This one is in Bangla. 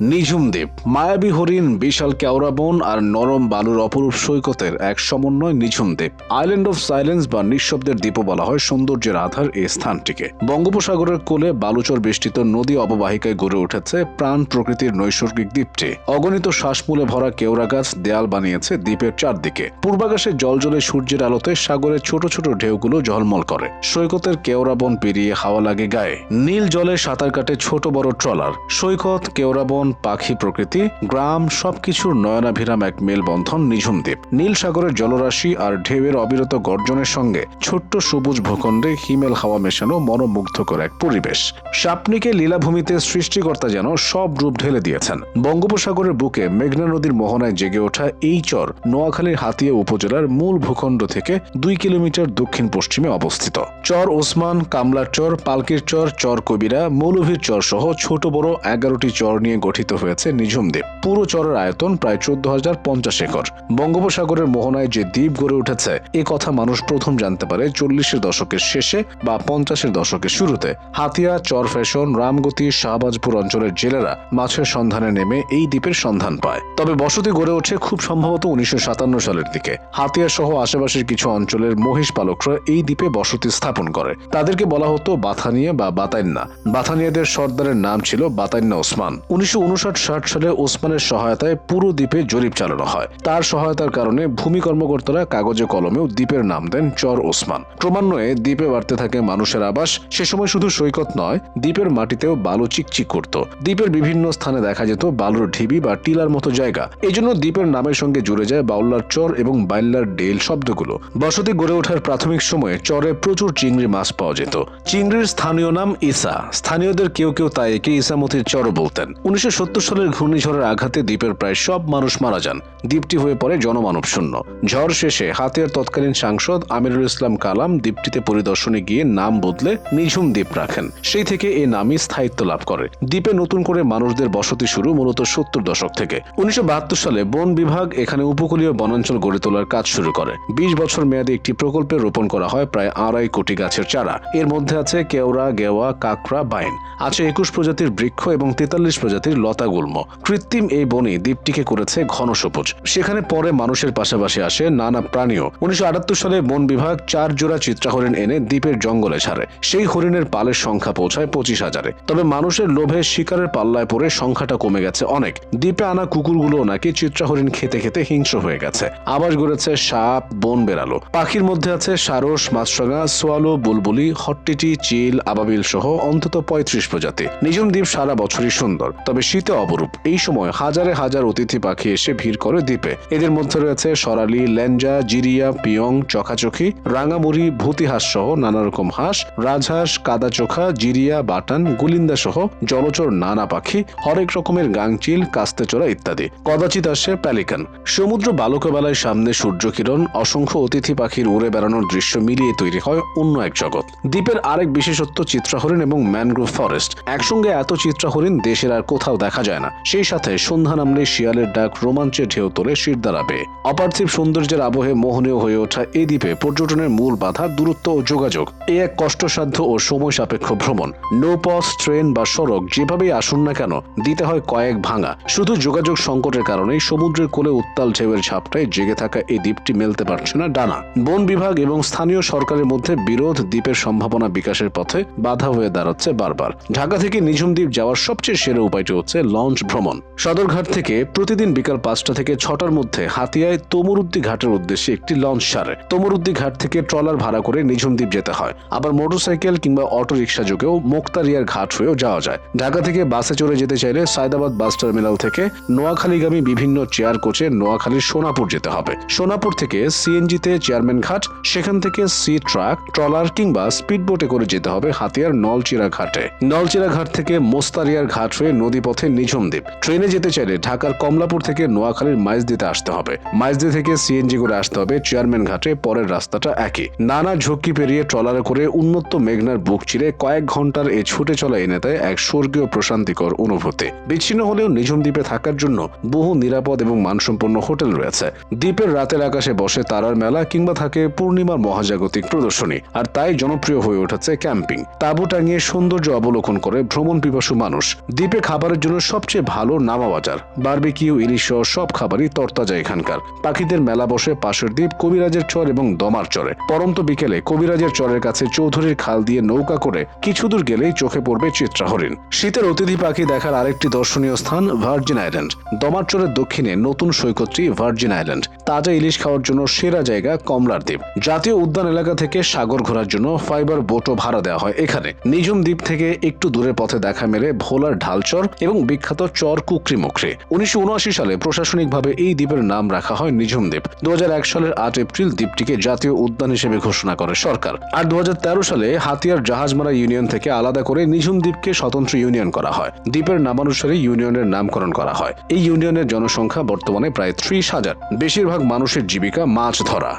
নিঝুম দ্বীপ, মায়াবী হরিণ, বিশাল কেওড়া বন আর নরম বালুর অপরূপ সৈকতের এক সমন্বয় Nijhum Dwip. Island of silence বা নিঃশব্দের দ্বীপও বলা হয় সৌন্দর্যের আধার এই স্থানটিকে। বঙ্গোপসাগরের কোলে বালুচর বেষ্টিত নদী অববাহিকায় গড়ে উঠেছে প্রাণ প্রকৃতির নৈসর্গিক দ্বীপটি। অগণিত শ্বাসমূলে ভরা কেওড়া গাছ দেয়াল বানিয়েছে দ্বীপের চারদিকে। পূর্বাকাশে জলজলে সূর্যের আলোতে সাগরের ছোট ছোট ঢেউগুলো ঝলমল করে। সৈকতের কেওড়া বন পেরিয়ে হাওয়া লাগে গায়ে। নীল জলে সাঁতার কাটে ছোট বড় ট্রলার। সৈকত, কেওড়া বন পাখি প্রকৃতি, গ্রাম, সবকিছুর নয়নাভিরাম এক মেলবন্ধন নিঝুম দ্বীপ। নীল সাগরের জলরাশি আর ঢেউয়ের অবিরত গর্জনের সঙ্গে ছোট্ট সবুজ ভূখণ্ডে হিমেল হাওয়া মেশানো মনোমুগ্ধকর এক পরিবেশ। সাপনিকে লীলাভূমিতে সৃষ্টিকর্তা যেন সব রূপ ঢেলে দিয়েছেন। বঙ্গোপসাগরের বুকে মেঘনা নদীর মোহনায় জেগে ওঠা এই চর নোয়াখালীর হাতিয়া উপজেলার মূল ভূখণ্ড থেকে দুই কিলোমিটার দক্ষিণ পশ্চিমে অবস্থিত। চর ওসমান, কামলার চর, পালকির চর চর কবিরা, মৌলভীর চর সহ ছোট বড় এগারোটি চর নিয়ে গঠিত হয়েছে নিঝুম দ্বীপ। পুরো চরের আয়তন প্রায় চোদ্দ হাজার পঞ্চাশ একর। বঙ্গোপসাগরের মোহনায় যে দ্বীপ গড়ে উঠেছে, এ কথা মানুষ প্রথম জানতে পারে চল্লিশের দশকের শেষে বা পঞ্চাশের দশকের শুরুতে। হাতিয়া চর ফ্যাশন রামগতি, শাহবাজপুর অঞ্চলের জেলেরা মাছের সন্ধানে নেমে এই দ্বীপের সন্ধান পায়। তবে বসতি গড়ে ওঠে খুব সম্ভবত উনিশশো সাতান্ন সালের দিকে। হাতিয়া সহ আশেপাশের কিছু অঞ্চলের মহিষ পালকরা এই দ্বীপে বসতি স্থাপন করে। তাদেরকে বলা হতো বাথানিয়া বা বাতাইন্না। বাথানিয়াদের সর্দারের নাম ছিল বাতাইন্না ওসমান। উনিশশো উনষাট ষাট সালে ওসমানের সহায়তায় পুরো দ্বীপে জরিপ চালানো হয়। তার সহায়তার কারণে ভূমি কর্মকর্তারা কাগজে কলমেও দ্বীপের নাম দেন চর ওসমান। ক্রমান্বয়ে দ্বীপে বাড়তে থাকে মানুষের আবাস। সে সময় শুধু সৈকত নয়, দ্বীপের মাটিতেও বালু চিকচিক করত। দ্বীপের বিভিন্ন স্থানে দেখা যেত বালুর ঢিবি বা টিলার মতো জায়গা। এই জন্য দ্বীপের নামের সঙ্গে জুড়ে যায় বাউল্লার চর এবং বাইল্লার ডেল শব্দগুলো। বসতি গড়ে ওঠার প্রাথমিক সময়ে চরে প্রচুর চিংড়ি মাছ পাওয়া যেত। চিংড়ির স্থানীয় নাম ইসা স্থানীয়দের কেউ কেউ তাই একে ইসামতির চরও বলতেন। উনিশশো সত্তর সালের ঘূর্ণিঝড়ের আঘাতে দ্বীপের প্রায় সব মানুষ মারা যান। দ্বীপটি হয়ে পড়ে জনমানব শূন্য। ঝড় শেষে হাতিয়ার তৎকালীন সাংসদ আমিরুল ইসলাম কালাম দ্বীপটিতে পরিদর্শনে গিয়ে নাম বদলে নিঝুম দ্বীপ রাখেন। সেই থেকে এই নামই স্থায়িত্ব লাভ করে। দ্বীপে নতুন করে মানুষদের বসতি শুরু মূলত সত্তর দশক থেকে। উনিশশো বাহাত্তর সালে বন বিভাগ এখানে উপকূলীয় বনাঞ্চল গড়ে তোলার কাজ শুরু করে। বিশ বছর মেয়াদী একটি প্রকল্পে রোপণ করা হয় প্রায় আড়াই কোটি গাছের চারা। এর মধ্যে আছে কেওড়া, গেওয়া, কাকড়া, বাইন। আছে একুশ প্রজাতির বৃক্ষ এবং তেতাল্লিশ প্রজাতির লতা গুল্ম কৃত্রিম এই বনে দ্বীপটিকে করেছে ঘন সবুজ। সেখানে পরে মানুষের পাশাপাশি আসে নানা প্রাণীও। উনিশশো সালে বন বিভাগ চার জোড়া চিত্রাহরিণ এনে দ্বীপের জঙ্গলে ছাড়ে। সেই হরিণের পালের সংখ্যা পৌঁছায় পঁচিশ হাজারে। তবে মানুষের লোভে শিকারের পাল্লায় পড়ে সংখ্যাটা কমে গেছে অনেক। দ্বীপে আনা কুকুরগুলো নাকি চিত্রাহরিণ খেতে খেতে হিংস্র হয়ে গেছে। আবাস গড়েছে সাপ, বন বেড়ালো। পাখির মধ্যে আছে সারস, মাছরাঙা, সোয়ালো, বুলবুলি, হট্টিটি, চিল, আবাবিল সহ অন্তত পঁয়ত্রিশ প্রজাতি। নিঝুম দ্বীপ সারা বছরই সুন্দর। তবে শীতে অপরূপ। এই সময় হাজারে হাজার অতিথি পাখি এসে ভিড় করে দ্বীপে। এদের মধ্যে রয়েছে সরালি, ল্যাঞ্জা, জিরিয়া, পিয়ং চখাচখি রাঙামুড়ি ভূতিহাঁস সহ নানা রকম হাঁস, রাজহাঁস কাদা চোখা জিরিয়া, বাটান গুলিন্দা সহ জলচর নানা পাখি, হরেক রকমের গাংচিল, কাস্তেচোরা ইত্যাদি। কদাচিৎ আসে প্যালিকান। সমুদ্র বালুকাবেলায় সামনে সূর্যকিরণ, অসংখ্য অতিথি পাখির উড়ে বেড়ানোর দৃশ্য মিলিয়ে তৈরি হয় অন্য এক জগৎ। দ্বীপের আরেক বিশেষত্ব চিত্রাহরিণ এবং ম্যানগ্রোভ ফরেস্ট। একসঙ্গে এত চিত্রাহরিণ দেশের আর কোথাও দেখা যায় না। সেই সাথে সন্ধ্যা নামলে শিয়ালের ডাক রোমাঞ্চে ঢেউ তোলে শির দাঁড়াবে অপার্থিব সৌন্দর্যের আবহে মোহনীয় হয়ে ওঠা এই দ্বীপে পর্যটনের মূল বাধা দূরত্ব ও যোগাযোগ। এ এক কষ্টসাধ্য ও সময় সাপেক্ষ ভ্রমণ নৌপথ ট্রেন বা সড়ক যেভাবেই আসুন না কেন, দিতে হয় কয়েক ভাঙা। শুধু যোগাযোগ সংকটের কারণেই সমুদ্রের কোলে উত্তাল ঢেউয়ের ঝাপটায় জেগে থাকা এই দ্বীপটি মেলতে পারছে না ডানা। বন বিভাগ এবং স্থানীয় সরকারের মধ্যে বিরোধ দ্বীপের সম্ভাবনা বিকাশের পথে বাধা হয়ে দাঁড়াচ্ছে বারবার। ঢাকা থেকে নিঝুম দ্বীপ যাওয়ার সবচেয়ে সেরা উপায়টি হচ্ছে লঞ্চ ভ্রমণ। সদরঘাট থেকে প্রতিদিন বিকাল পাঁচটা থেকে ছটার মধ্যে হাতিয়ায় তমরুদ্দি ঘাটের উদ্দেশ্যে একটি লঞ্চ ছাড়ে তমরুদ্দি ঘাট থেকে ট্রলার ভাড়া করে নিঝুম দ্বীপ যেতে হয়। আবার মোটরসাইকেল কিংবা অটো রিক্সা যোগেও মোক্তারিয়ার ঘাট হয়েও যাওয়া যায়। ঢাকা থেকে বাসে চড়ে যেতে চাইলে সায়দাবাদ বাস টার্মিনাল থেকে নোয়াখালীগামী বিভিন্ন চেয়ার কোচে নোয়াখালীর সোনাপুর যেতে হবে। সোনাপুর থেকে সিএনজিতে চেয়ারম্যান ঘাট, সেখান থেকে সি ট্রাক, ট্রলার কিংবা স্পিডবোটে করে যেতে হবে হাতিয়ার নলচিরা ঘাটে নলচিরা ঘাট থেকে মোস্তারিয়ার ঘাট হয়ে নদীপথে নিঝুম দ্বীপ। ট্রেনে যেতে চাইলে ঢাকার কমলাপুর থেকে নোয়াখালীর মাইজদিতে আসতে হবে। মাইজদি থেকে সিএনজি করে আসতে হবে। চেয়ারম্যান ঘাটে পরের রাস্তাটা একই। নানা ঝক্কি পেরিয়ে ট্রলারে করে উন্নত মেঘনার বুক চিরে কয়েক ঘণ্টার এই ছুটে চলা এনে দেয় এক স্বর্গীয় প্রশান্তিকর অনুভূতি। বিচ্ছিন্ন হলেও নিঝুম দ্বীপে থাকার জন্য বহু নিরাপদ এবং মানসম্পন্ন হোটেল রয়েছে। দ্বীপের রাতের আকাশে বসে তারার মেলা কিংবা থাকে পূর্ণিমার মহাজাগতিক প্রদর্শনী। আর তাই জনপ্রিয় হয়ে উঠেছে ক্যাম্পিং। তাঁবু টাঙিয়ে সৌন্দর্য অবলোকন করে ভ্রমণ পিপাসু মানুষ। দ্বীপে খাবারের জন্য সবচেয়ে ভালো নামা বাজার। বারবিকিউ, ইলিশ সহ সব খাবারই তরতাজা এখানকার। পাখিদের মেলা বসে পাশের দ্বীপ কবিরাজের চর এবং দমার চরে। পরন্ত বিকেলে কবিরাজের চরের কাছে চৌধুরীর খাল দিয়ে নৌকা করে কিছু দূর গেলেই চোখে পড়বে চিত্রা হরিণ শীতের অতিথি পাখি দেখার আরেকটি দর্শনীয় স্থান ভার্জিন আইল্যান্ড। দমার চরের দক্ষিণে নতুন সৈকতটি ভার্জিন আইল্যান্ড। তাজা ইলিশ খাওয়ার জন্য সেরা জায়গা কমলার দ্বীপ। জাতীয় উদ্যান এলাকা থেকে সাগর ঘোরার জন্য ফাইবার বোটও ভাড়া দেওয়া হয় এখানে। নিঝুম দ্বীপ থেকে একটু দূরের পথে দেখা মেলে ভোলার ঢালচর এবং বিখ্যাত চর কুকরি মুখরে। উনিশশো সালে প্রশাসনিকভাবে এই দ্বীপের নাম রাখা হয় নিঝুম দ্বীপ দু হাজার এক সালের আট এপ্রিল দ্বীপটিকে জাতীয় উদ্যান হিসেবে ঘোষণা করে সরকার। আর দু হাজার তেরো সালে হাতিয়ার জাহাজমারা ইউনিয়ন থেকে আলাদা করে নিঝুম দ্বীপকে স্বতন্ত্র ইউনিয়ন করা হয়। দ্বীপের নামানুসারে ইউনিয়নের নামকরণ করা হয়। এই ইউনিয়নের জনসংখ্যা বর্তমানে প্রায় ত্রিশ হাজার। বেশিরভাগ মানুষের জীবিকা মাছ ধরা।